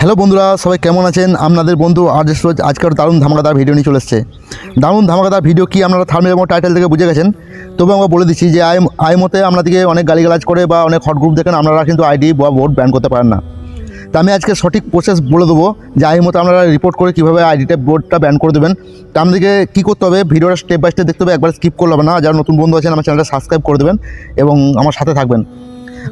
Hello বন্ধুরা, সবাই কেমন আছেন? আপনাদের বন্ধু আর্জেস রোজ আজকের দারুণ ধামাকাদার ভিডিও নিয়ে চলে এসছে। দারুণ ধামাকাদার ভিডিও কি আপনারা থার্মেল এবং টাইটেল থেকে বুঝে গেছেন? তবে আমরা বলে দিচ্ছি যে আই আই মতে আপনাদেরকে অনেক গালিগালাজ করে বা অনেক হট গ্রুপ দেখেন, আপনারা কিন্তু আইডি বা ভোট ব্যান করতে পারেন না। তা আমি আজকে সঠিক প্রসেস বলে দেবো যে আইমতে আপনারা রিপোর্ট করে কীভাবে আইডিটা বোর্ডটা ব্যান করে দেবেন। তা আপনাদেরকে কী করতে হবে? ভিডিওটা স্টেপ বাই স্টেপ দেখতে হবে, একবার স্কিপ করলে হবে না। যারা নতুন বন্ধু আছেন, আমার চ্যানেলটা সাবস্ক্রাইব করে দেবেন এবং আমার সাথে থাকবেন।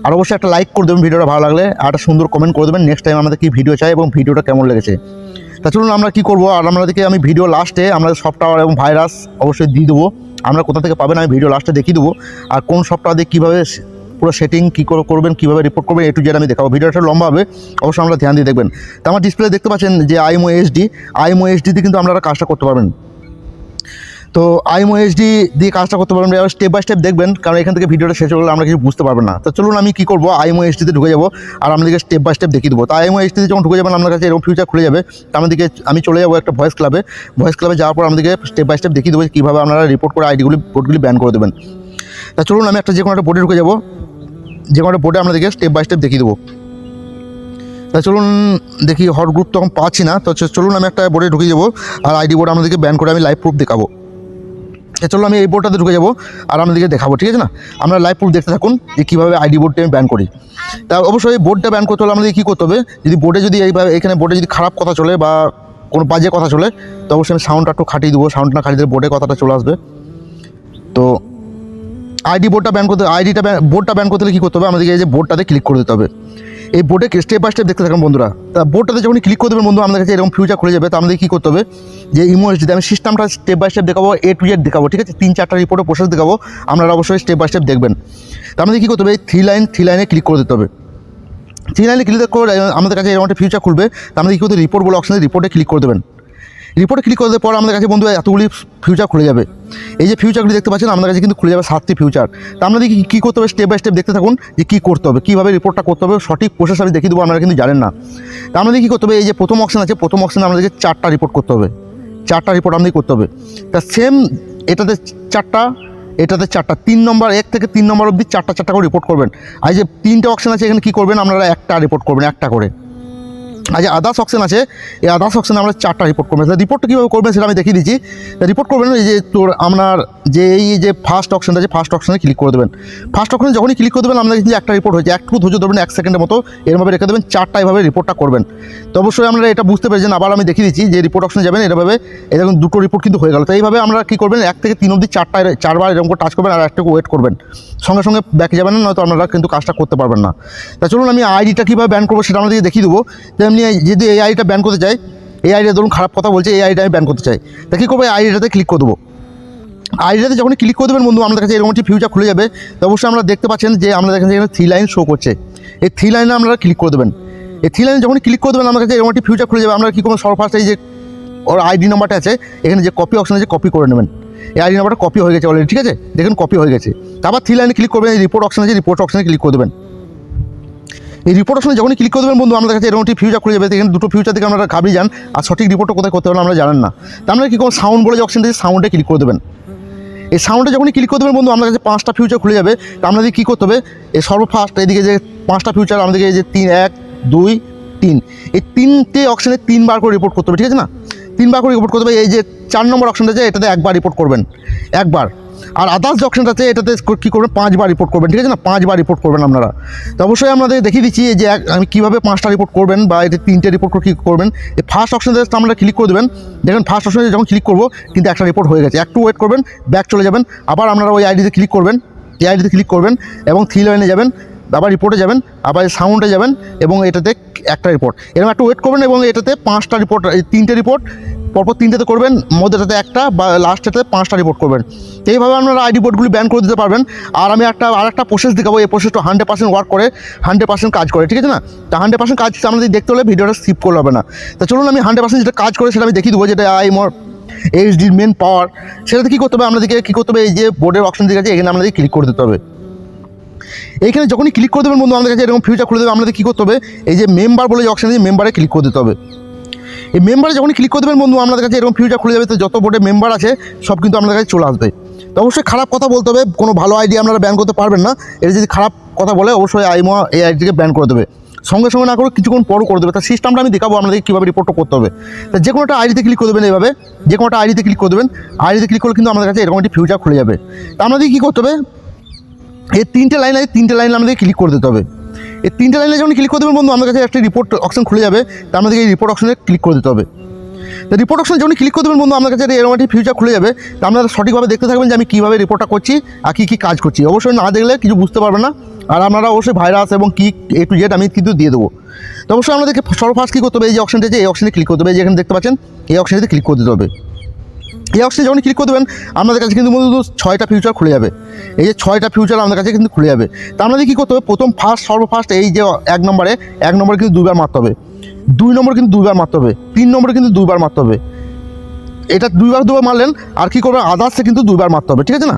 আর অবশ্যই একটা লাইক করে দেবেন, ভিডিওটা ভালো লাগলে, আর একটা সুন্দর কমেন্ট করে দেবেন নেক্সট টাইম আমাদের কি ভিডিও চাই এবং ভিডিওটা কেমন লেগেছে। তা চলুন আমরা কি করব, আর আপনাদেরকে আমি ভিডিও লাস্টে আমরা সফটওয়্যার এবং ভাইরাস অবশ্যই দিয়ে দেবো। আমরা কোথা থেকে পাবেন আমি ভিডিও লাস্টে দেখিয়ে দেবো। আর কোন সফটওয়্যার দিয়ে কীভাবে পুরো সেটিং কী করে করবেন, কীভাবে রিপোর্ট করবেন, এ টু জেড আমি দেখাবো। ভিডিওটা লম্বা হবে, অবশ্যই আমরা ধ্যান দিয়ে দেখবেন। তো আমার ডিসপ্লে দেখতে পাচ্ছেন যে আইএমও এইচডি আইএমও এইচডিতে কিন্তু আপনারা কাজটা করতে পারবেন। তো আইএমও এইচডি দিয়ে কাজটা করতে পারবেন, এবার স্টেপ বাই স্টেপ দেখবেন, কারণ এখান থেকে ভিডিওটা শেষ হলে আমরা কিছু বুঝতে পারবেন না। তো চলুন আমি কী করব? আইএমও এইচডিতে ঢুকে যাব আর আমাদেরকে স্টেপ বাই স্টেপ দেখিয়ে দেবো। তো আইএমও এইচডিতে যখন ঢুকে যাবেন, আপনার কাছে এরকম ফিউচার খুলে যাবে। তো আমাদেরকে, আমি চলে যাব একটা ভয়েস ক্লাবে ভয়েস ক্লাবে যাওয়ার পর আমাদেরকে স্টেপ বাই স্টেপ দেখিয়ে দেবো কীভাবে আপনারা রিপোর্ট করে আইডিগুলি বোর্ডগুলি ব্যান করে দেবেন। তা চলুন, আমি একটা যে কোনো একটা বোর্ডে ঢুকে যাব। যে কোনো একটা বোর্ডে আপনাদেরকে স্টেপ বাই স্টেপ দেখিয়ে দেবো। তা চলুন দেখি হট গ্রুপ তখন পাচ্ছি না। তো চলুন, আমি একটা বোর্ডে ঢুকে যাব। আর আইডি বোর্ড আপনাদেরকে ব্যান করে আমি লাইভ প্রুফ দেখাবো। তো চলো আমি এই বোর্ডটাতে ঢুকে যাব আর আপনাদেরকে দেখাবো, ঠিক আছে না? আমরা লাইভ প্রুফ দেখতে থাকুন যে কীভাবে আইডি বোর্ডটা আমি ব্যান করি। তা অবশ্যই বোর্ডটা ব্যান করতে হলে আমাদের কী করতে হবে, যদি বোর্ডে যদি এইভাবে, এখানে বোর্ডে যদি খারাপ কথা চলে বা কোনো বাজে কথা চলে, তো অবশ্যই আমি সাউন্ডটা একটু খাটিয়ে দেবো সাউন্ড না খাটিয়ে দিলে বোর্ডে কথাটা চলে আসবে। তো আইডি বোর্ডটা ব্যান করতে আইডিটা বোর্ডটা ব্যান করতে হলে কী করতে হবে? আমাদেরকে এই যে বোর্ডটাতে ক্লিক করে দিতে হবে। এই বোর্ডে স্টেপ বাই স্টেপ দেখতে থাকুন বন্ধুরা। তা বোর্ডটাতে যখন ক্লিক করে দেবেন বন্ধু, আমাদের কাছে এরকম ফিউচার খুলে যাবে, তো আমাদের কী করতে হবে? যে ইমোজ আমি সিস্টেমটা স্টেপ বাই স্টেপ দেখাবো এ টু জেড দেখাবো, ঠিক আছে? তিন, চারটা রিপোর্টে প্রসেস দেখাবো, আপনারা অবশ্যই স্টেপ বাই স্টেপ দেখবেন। তো আমাদের কী করতে হবে? এই থ্রি লাইন থ্রি লাইনে ক্লিক করে দিতে হবে। থ্রি লাইনে ক্লিক করে আমাদের কাছে এরকম একটা ফিউচার খুলবে, তো আমাদের কী করতে রিপোর্ট বলে অপশানে রিপোর্টে ক্লিক করে দেবেন। রিপোর্টে ক্লিক করে দেওয়ার পর, আমাদের কাছে বন্ধু এতগুলি ফিউচার খুলে যাবে। এই যে ফিউচারগুলি দেখতে পাচ্ছেন, আমাদের কাছে কিন্তু খুলে যাবে সাতটি ফিউচার তা আমাদের কি কী করতে হবে স্টেপ বাই স্টেপ দেখতে থাকুন যে কী করতে হবে, কীভাবে রিপোর্টটা করতে হবে, সঠিক প্রসেস আমি দেখিয়ে দেবো, আপনারা কিন্তু জানেন না। তা আমাদের কী করতে হবে, এই যে প্রথম অপশন আছে, প্রথম অপশানে আমাদেরকে চারটা রিপোর্ট করতে হবে। চারটা রিপোর্ট আমাদের করতে হবে। তা সেম এটাতে চারটা এটাতে চারটা। তিন নম্বর এক থেকে তিন নম্বর অবধি চারটা চারটা করে রিপোর্ট করবেন। আর যে তিনটে অপশন আছে, এখানে কী করবেন, আপনারা একটা রিপোর্ট করবেন, একটা করে। আর যে আদার্স অপশন আছে, এই আদার্স অপশনে আমরা চারটা রিপোর্ট করবেন রিপোর্টটা কীভাবে করবেন সেটা আমি দেখিয়ে দিচ্ছি। রিপোর্ট করবেন এই যে তোর আপনার যে এই যে ফার্স্ট অপশনটা আছে ফার্স্ট অপশনে ক্লিক করে দেবেন। ফার্স্ট অপশনে যখনই ক্লিক করে দেবেন আপনার কিন্তু একটা রিপোর্ট হয়েছে। একটু ধৈর্য ধরবেন, এক সেকেন্ডের মতো এরভাবে রেখে দেবেন, চারটা এভাবে রিপোর্টটা করবেন। তো অবশ্যই আপনারা এটা বুঝতে পেরেছেন। আবার আমি দেখিয়ে দিচ্ছি যে রিপোর্ট অপশনে যাবেন এরভাবে এরকম দুটো রিপোর্ট কিন্তু হয়ে গেল। তো এইভাবে আমরা কী করবেন, এক থেকে তিন অবধি চারটা চারবার এরকম করে টাচ করবেন আর একটু ওয়েট করবেন। সঙ্গে সঙ্গে ব্যাকে যাবেন না, নয়তো আপনারা কিন্তু কাজটা করতে পারবেন না। তা চলুন আমি আইডিটা কীভাবে ব্যান করব সেটা আমাদেরকে দেখিয়ে দেবো। তেমনি এই- যদি এই আইডিটা ব্যান করতে চাই এই আইডিটা ধরুন খারাপ কথা বলছে, এই আইডিটা আমি ব্যান করতে চাই। তা কী করব? এই আইডিটাতে ক্লিক করে দেবো। আইডিটাতে যখন ক্লিক করে দেবেন, বন্ধু, আমাদের কাছে এরকম একটি ফিউচার খুলে যাবে। তো অবশ্যই আমরা দেখতে পাচ্ছেন যে আমাদের কাছে এখানে থ্রি লাইন শো করছে। এই থ্রি লাইনে আপনারা ক্লিক করে দেবেন। এই থ্রি লাইনে যখন ক্লিক করে দেবেন, আমাদের কাছে এরকম একটি ফিউচার খুলে যাবে। আমরা কী করব? সর্বফার্স্ট এই যে ওর আইডি নাম্বারটা আছে, এখানে যে কপি অপশন আছে কপি করে নেবেন। এই আইডি নাম্বারটা কপি হয়ে গেছে অলরেডি ঠিক আছে? দেখুন কপি হয়ে গেছে। তারপর থ্রি লাইনে ক্লিক করবেন রিপোর্ট অপশন আছে রিপোর্ট অপশনে ক্লিক করে দেবেন। এই রিপোর্ট অপশনে যখনই ক্লিক করে দেবেন বন্ধু, আমাদের কাছে এরকম একটি ফিউচার খুলে যাবে এখানে দুটো ফিউচার থেকে আপনারা ঘাবড়ে যান, আর সঠিক রিপোর্টটা কোথায় করতে হবে আমরা জানেন না। তা আমরা কী করব সাউন্ড বলে যে অপশন আছে সাউন্ডে ক্লিক করে দেবেন। এই সাউন্ডে যখনই ক্লিক করে দেবেন বন্ধু, আমাদের কাছে পাঁচটা ফিউচার খুলে যাবে, তা আমাদের কী করতে হবে, এই সর্বফার্স্ট এদিকে যে পাঁচটা ফিউচার আমাদেরকে যে তিন, এক, দুই, তিন, এই তিনটে অপশানে তিনবার করে রিপোর্ট করতে হবে, ঠিক আছে না? তিনবার করে রিপোর্ট করতে হবে, এই যে চার নম্বর অপশানটা আছে এটাতে একবার রিপোর্ট করবেন, একবার। আর আদার্স যে আছে, এটাতে কী করবেন? পাঁচবার রিপোর্ট করবেন, ঠিক আছে না? পাঁচবার রিপোর্ট করবেন আপনারা। তো অবশ্যই আপনাদের দেখিয়ে দিচ্ছি যে আমি কীভাবে পাঁচটা রিপোর্ট করবেন বা এটা তিনটে রিপোর্ট কী করবেন। এই ফার্স্ট অপশানে আপনারা ক্লিক করে দেবেন। দেখেন ফার্স্ট অপশানে যখন ক্লিক করব, কিন্তু একটা রিপোর্ট হয়ে গেছে। একটু ওয়েট করবেন ব্যাক চলে যাবেন। আবার আপনারা ওই আইডিতে ক্লিক করবেন। এই আইডিতে ক্লিক করবেন এবং থ্রি লাইনে যাবেন, আবার রিপোর্টে যাবেন, আবার সাউন্ডে যাবেন এবং এটাতে একটা রিপোর্ট এরকম একটু ওয়েট করবেন এবং এটাতে পাঁচটা রিপোর্ট তিনটে রিপোর্ট পরপর তিনটেতে করবেন, মধ্যেটাতে একটা বা লাস্টেতে পাঁচটা রিপোর্ট করবেন। এইভাবে আপনারা আই বোর্ডগুলি ব্যান করে দিতে পারবেন। আর আমি একটা, আর একটা প্রসেস দেখাবো, এই প্রসেসটা হান্ড্রেড পার্সেন্ট ওয়ার্ক করে হান্ড্রেড পার্সেন্ট কাজ করে, ঠিক আছে না? তা হান্ড্রেড পার্সেন্ট কাজ আমাদের দেখতে হলে ভিডিওটা স্কিপ করলে হবে না। তা চলুন আমি হান্ড্রেড পার্সেন্ট যেটা কাজ করে সেটা আমি দেখিয়ে দেবো, যেটা আই মোর এইচডির মেন পাওয়ার সেটাতে কী করতে হবে? আপনাদেরকে কী করতে হবে? এই যে বোর্ডের অপশন দিকে আছে, এখানে আমাদেরকে ক্লিক করে দিতে হবে। এইখানে যখনই ক্লিক করে দেবেন বন্ধু, আমাদের কাছে এরকম ফিউচার খুলে দেবে, আমাদের কী করতে হবে? এই যে মেম্বার বলে যে অপশন আছে মেম্বারে ক্লিক করে দিতে হবে। এই মেম্বারে যখনই ক্লিক করে দেবেন, বন্ধু, আমাদের কাছে এরকম ফিউচার খুলে যাবে, তো যত বোর্ডে মেম্বার আছে, সব কিন্তু আপনাদের কাছে চলে আসবে। তো অবশ্যই খারাপ কথা বলতে হবে, কোনো ভালো আইডিয়া আপনারা ব্যান করতে পারবেন না। এটা যদি খারাপ কথা বলে, অবশ্যই আইমো এই আইডিকে ব্যান করে দেবে। সঙ্গে সঙ্গে না করে কিছুক্ষণ পরও করে দেবে। তার সিস্টেমটা আমি দেখাবো, আপনাদেরকে কীভাবে রিপোর্টটা করতে হবে। তা যে কোনো একটা আইডিতে ক্লিক করে দেবেন এইভাবে। যে কোনো একটা আইডিতে ক্লিক করে দেবেন। আইডিতে ক্লিক করলে কিন্তু আমাদের কাছে এরকম একটি ফিউচার খুলে যাবে। তা আমাদের কী করতে হবে? এই তিনটে লাইন আছে তিনটে লাইন আমাদের ক্লিক করে দিতে হবে। এই তিনটে লাইনে যখন ক্লিক করে দেবেন বন্ধু, আমাদের কাছে একটা রিপোর্ট অপশন খুলে যাবে, তা আমাদের এই রিপোর্ট অপশনে ক্লিক করে দিতে হবে। তো রিপোর্ট অপশন যখন ক্লিক করে দেবেন বন্ধু আপনার কাছে এরকম একটি ফিউচার খুলে যাবে, তা আপনারা সঠিকভাবে দেখতে থাকবেন যে আমি কীভাবে রিপোর্টটা করছি আর কী কী কাজ করছি। অবশ্যই না দেখলে কিছু বুঝতে পারবেন না, আর আপনারা অবশ্যই ভাইরাস এবং কি এ টু জেড আমি কিন্তু দিয়ে দেবো। তো অবশ্যই আপনাদেরকে সর্বফার্স্ট কী করতে হবে, এই যে অপশনটা যে এই অপশনে ক্লিক করতে হবে, এই যে এখানে দেখতে পাচ্ছেন, এই অপশনেতে ক্লিক করে দিতে হবে। এই অপশনে যখন ক্লিক করে দেবেন, আপনাদের কাছে কিন্তু বন্ধু ছয়টা ফিউচার খুলে যাবে। এই যে ছয়টা ফিউচার আমাদের কাছে কিন্তু খুলে যাবে। তা আপনাদের কী করতে হবে? প্রথম ফার্স্ট সর্বফার্স্ট এই যে এক নম্বরে এক নম্বরে কিন্তু দুইবার মারতে হবে। দুই নম্বর কিন্তু দুইবার মারতে হবে। তিন নম্বরে কিন্তু দুইবার মারতে হবে। এটা দুইবার দুবার মারলেন, আর কী করবেন? আদার্সে কিন্তু দুইবার মারতে হবে, ঠিক আছে না?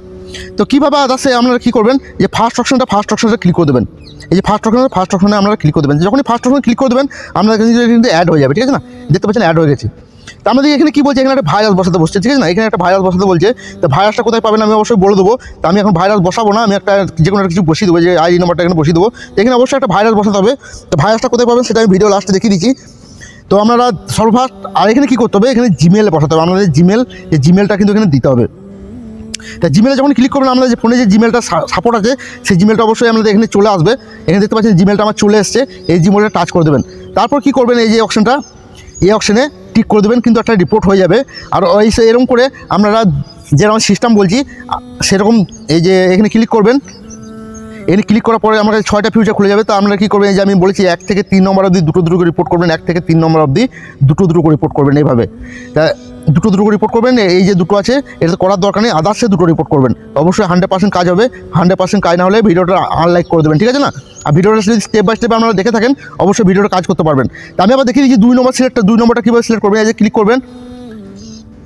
তো কীভাবে আদার্সে আপনারা কী করবেন? যে ফার্স্ট অপশনটা ফার্স্ট অপশনটা ক্লিক করে দেবেন। এই যে ফার্স্ট অপশন ফার্স্ট অপশনে আপনারা ক্লিক করে দেবেন। যখনই ফার্স্ট অপশনে ক্লিক করে দেবেন, আপনাদের কিন্তু অ্যাড হয়ে যাবে, ঠিক আছে না? দেখতে পাচ্ছেন অ্যাড হয়ে গেছে। তা আমাদের এখানে কী বলছে? এখানে একটা ভাইরাস বসাতে বসছে, ঠিক আছে না? এখানে একটা ভাইরাস বসাতে বলছে, তো ভাইরাসটা কোথায় পাবেন আমি অবশ্যই বলে দেবো। তো আমি এখন ভাইরাস বসাবো না, আমি একটা যে কোনো কিছু বসিয়ে দেবো, যে আইডি নাম্বারটা এখানে বসিয়ে দেবো। এখানে অবশ্যই একটা ভাইরাস বসাতে হবে। তো ভাইরাসটা কোথায় পাবেন সেটা আমি ভিডিও লাস্টে দেখিয়ে দিচ্ছি। তো আপনারা সর্বফার্স্ট আর এখানে কী করতে হবে? এখানে জিমেল বসাতে হবে। আপনাদের জিমেল এই জিমেলটা কিন্তু এখানে দিতে হবে। তা জিমেলে যখন ক্লিক করবেন, আমাদের যে ফোনে যে জিমেলটা সাপোর্ট আছে, সেই জিমেলটা অবশ্যই আমাদের এখানে চলে আসবে। এখানে দেখতে পাচ্ছেন জিমেলটা আমার চলে এসছে। এই জিমেলটা টাচ করে দেবেন। তারপর কি করবেন? এই যে অপশনটা এই অপশনে টিক করে দেবেন, কিন্তু একটা রিপোর্ট হয়ে যাবে। আর ওই এরকম করে আপনারা যেরকম সিস্টেম বলছি সেরকম এই যে এখানে ক্লিক করবেন এখানে ক্লিক করার পরে আমার কাছে ছয়টা ফিউচার খুলে যাবে। তো আপনারা কী করবেন, এই যে আমি বলেছি এক থেকে তিন নম্বর অবধি দুটো দুটো করে রিপোর্ট করবেন, এক থেকে তিন নম্বর অবধি দুটো দুটো করে রিপোর্ট করবেন এইভাবে। তা দুটো দুটো রিপোর্ট করবেন, এই যে দুটো আছে, এটা করার দরকার নেই আদার্সে দুটো রিপোর্ট করবেন। অবশ্যই হান্ড্রেড পার্সেন্ট কাজ হবে হান্ড্রেড পার্সেন্ট কাজ না হলে ভিডিওটা আনলাইক করে দেবেন, ঠিক আছে না? আর ভিডিওটা যদি স্টেপ বাই স্টেপ আপনারা দেখে থাকেন, অবশ্যই ভিডিওটা কাজ করতে পারবেন। তা আমি আবার দেখিয়ে দিচ্ছি, দুই নম্বর সিলেক্টটা দুই নম্বরটা কীভাবে সিলেক্ট করবেন, এই যে ক্লিক করবেন।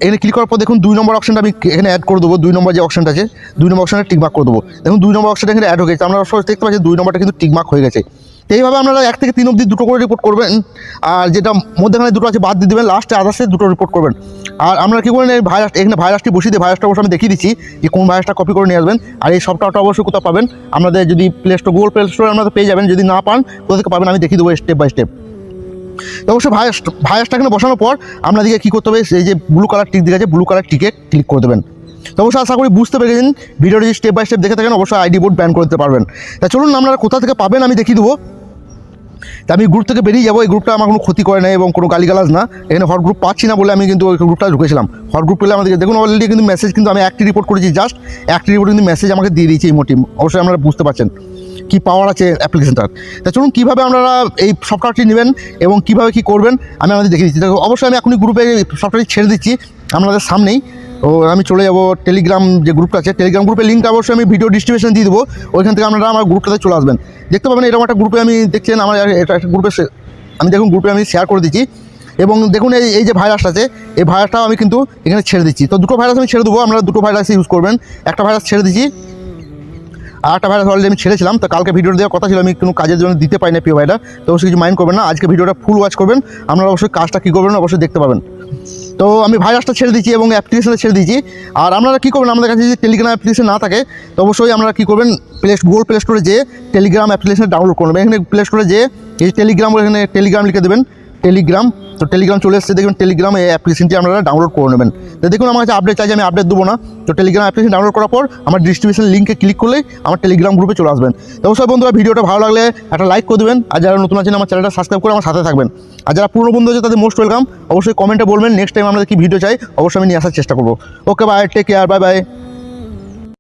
এখানে ক্লিক করার পর দেখুন দুই নম্বর অপশনটা আমি এখানে অ্যাড করে দেবো। দুই নম্বর যে অপশনটা আছে, দুই নম্বর অপশনে টিকমার্ক করে দেবো। দেখুন দুই নম্বর অপশনটা এখানে অ্যাড হয়ে গেছে। আমরা দেখতে পাচ্ছি দুই নম্বরটা কিন্তু টিকমার্ক হয়ে গেছে। এইভাবে আপনারা এক থেকে তিন অবধি দুটো করে রিপোর্ট করবেন। আর যেটা মধ্যেখানে দুটো আছে, বাদ দিয়ে দেবেন। লাস্টে আদার্সে দুটো রিপোর্ট করবেন। আর আমরা কী করেন এই ভাইরাস এখানে ভাইরাসটি বসিয়ে দিয়ে ভাইরাসটা অবশ্যই আমি দেখিয়ে দিচ্ছি যে কোন ভাইরাসটা কপি করে নিয়ে আসবেন। আর এই সফটওয়্যারটা অবশ্যই কোথাও পাবেন। আপনাদের যদি প্লে স্টোর গুগল প্লে স্টোরে আপনারা পেয়ে যাবেন। যদি না পান, কোথা থেকে পাবেন আমি দেখিয়ে দেবো স্টেপ বাই স্টেপ তো অবশ্যই ভায়াস ভায়াসটা এখানে বসানোর পর আপনাদেরকে কী করতে হবে, এই যে ব্লু কালার টিক দিকে ব্লু কালার টিকে ক্লিক করে দেবেন। তো অবশ্যই আশা করি বুঝতে পেরেছেন ভিডিওটি স্টেপ বাই স্টেপ দেখে থাকেন অবশ্যই আইডি বোর্ড ব্যান করতে পারবেন। তা চলুন আপনারা কোথা থেকে পাবেন আমি দেখিয়ে দেবো। তা আমি গ্রুপ থেকে বেরিয়ে যাব, এই গ্রুপটা আমার কোনো ক্ষতি করে না এবং কোনো গালিগালাজ না। এখানে হট গ্রুপ পাচ্ছি না বলে আমি কিন্তু ওই গ্রুপটা ঢুকেছিলাম। হট গ্রুপ পেলে আমাদেরকে দেখুন অলরেডি কিন্তু মেসেজ কিন্তু আমি একটি রিপোর্ট করেছি জাস্ট একটি রিপোর্ট কিন্তু মেসেজ আমাকে দিয়ে দিয়েছে এই মোটিভ। অবশ্যই আপনারা বুঝতে পারছেন। কী পাওয়ার আছে অ্যাপ্লিকেশনটার তা চলুন কীভাবে আপনারা এই সফটওয়্যারটি নেবেন এবং কীভাবে কী করবেন, আমি আমাদের দেখে দিচ্ছি। অবশ্যই আমি এখনই গ্রুপে সফটওয়্যারটি ছেড়ে দিচ্ছি, আপনাদের সামনেই। ও আমি চলে যাব টেলিগ্রাম যে গ্রুপটা আছে টেলিগ্রাম গ্রুপের লিঙ্কটা অবশ্যই আমি ভিডিও ডিস্ট্রিবিউশন দিয়ে দেবো। ওইখান থেকে আপনারা আমার গ্রুপটাতে চলে আসবেন। দেখতে পাবেন এরকম একটা গ্রুপে আমি দেখছেন, আমার এটা একটা গ্রুপে আমি দেখুন গ্রুপে আমি শেয়ার করে দিচ্ছি। এবং দেখুন এই এই যে ভাইরাসটা আছে, এই ভাইরাসটাও আমি কিন্তু এখানে ছেড়ে দিচ্ছি। তো দুটো ভাইরাস আমি ছেড়ে দেবো আপনারা দুটো ভাইরাস ইউজ করবেন। একটা ভাইরাস ছেড়ে দিচ্ছি। আর একটা ভাইরাস অলরেডি আমি ছেড়েছিলাম, তো কালকে ভিডিও দেওয়ার কথা ছিল, আমি কোনো কাজের জন্য দিতে পাই না প্রিয় ভাইরা, তো অবশ্যই কিছু মাইন্ড করবেন না। আজকে ভিডিওটা ফুল ওয়াচ করবেন, আপনারা অবশ্যই কাজটা কী করবেন অবশ্যই দেখতে পাবেন। তো আমি ভাইরাসটা ছেড়ে দিচ্ছি এবং অ্যাপ্লিকেশনটা ছেড়ে দিচ্ছি আর আপনারা কী করবেন, আমাদের কাছে যদি টেলিগ্রাম অ্যাপ্লিকেশন না থাকে, তো অবশ্যই আপনারা কী করবেন প্লে গুগল প্লে স্টোরে যেয়ে টেলিগ্রাম অ্যাপ্লিকেশন ডাউনলোড করবেন এখানে প্লে স্টোরে যেয়ে এই টেলিগ্রাম এখানে টেলিগ্রাম লিখে দেবেন। টেলিগ্রাম, তো টেলিগ্রাম চলে এসেছে। দেখবেন টেলিগ্রাম এই অ্যাপ্লিকেশনটি আপনারা ডাউনলোড করে নেবেন। তো দেখুন, আমার কাছে আপডেট চাইছে আমি আপডেট দেবো না। তো টেলিগ্রাম অ্যাপ্লিকেশন ডাউনলোড করার পর আমার ডিস্ট্রিবিউশন লিঙ্কে ক্লিক করলেই আমার টেলিগ্রাম গ্রুপে চলে আসবেন। তো অবশ্যই বন্ধুরা, ভিডিওটা ভালো লাগলে একটা লাইক করে দেবেন। আর যারা নতুন আছেন, আমার চ্যানেলটা সাবস্ক্রাইব করে আমার সাথে থাকবেন। আর যারা পুরনো বন্ধু আছে, তাদের মোস্ট ওয়েলকাম অবশ্যই কমেন্টে বলবেন নেক্সট টাইম আমরা কি ভিডিও চাই, অবশ্যই আমি নিয়ে আসার চেষ্টা করব। Okay bye take care bye bye